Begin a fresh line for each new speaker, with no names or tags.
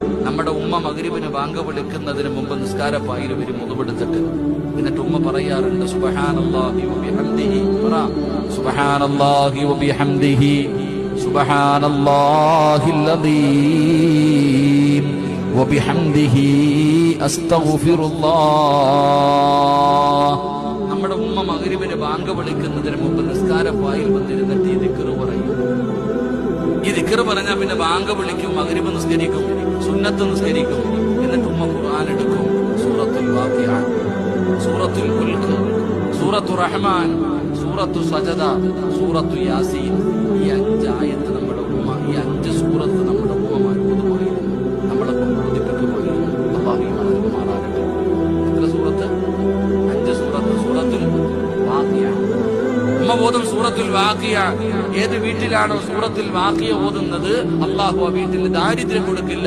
നമ്മുടെ ഉമ്മ മകരിവിന് വാങ്ക വിളിക്കുന്നതിന് മുമ്പ് നിസ്കാരപ്പായിൽ വരും മുതുപെടുത്തിട്ട് എന്നിട്ട് ഉമ്മ പറയാറുണ്ട് വബിഹംദിഹി വബിഹംദിഹി വബിഹംദിഹി അസ്തഗ്ഫിറുല്ലാഹ്. നമ്മുടെ ഉമ്മ മകരിവിന് വാങ്ക വിളിക്കുന്നതിന് മുമ്പ് നിസ്കാരപ്പായിൽ വന്നിരുന്നിട്ട് ഈ ദിക്കർ പറഞ്ഞാൽ പിന്നെ ബാങ്ക് വിളിക്കും മകരിമ നിസ്കരിക്കും സുന്നത്ത് നിസ്കരിക്കും എന്നിട്ട് ഉമ്മ ഖുർആൻ എടുക്കും. സൂറത്തുൽ വാഖിഅ സൂറത്തുൽ മുൽക്ക് സൂറത്തു റഹ്മാൻ സൂറത്തു സജദ സൂറത്തു യാസീൻ. ഈ അഞ്ച് ആയത്ത് ഉമ്മ ഓതും സൂറത്തുൽ വാക്കിയ ഏത് വീട്ടിലാണോ സൂറത്തിൽ വാക്കിയ ഓതുന്നത് അള്ളാഹു ആ വീട്ടിൽ ദാരിദ്ര്യം കൊടുക്കില്ല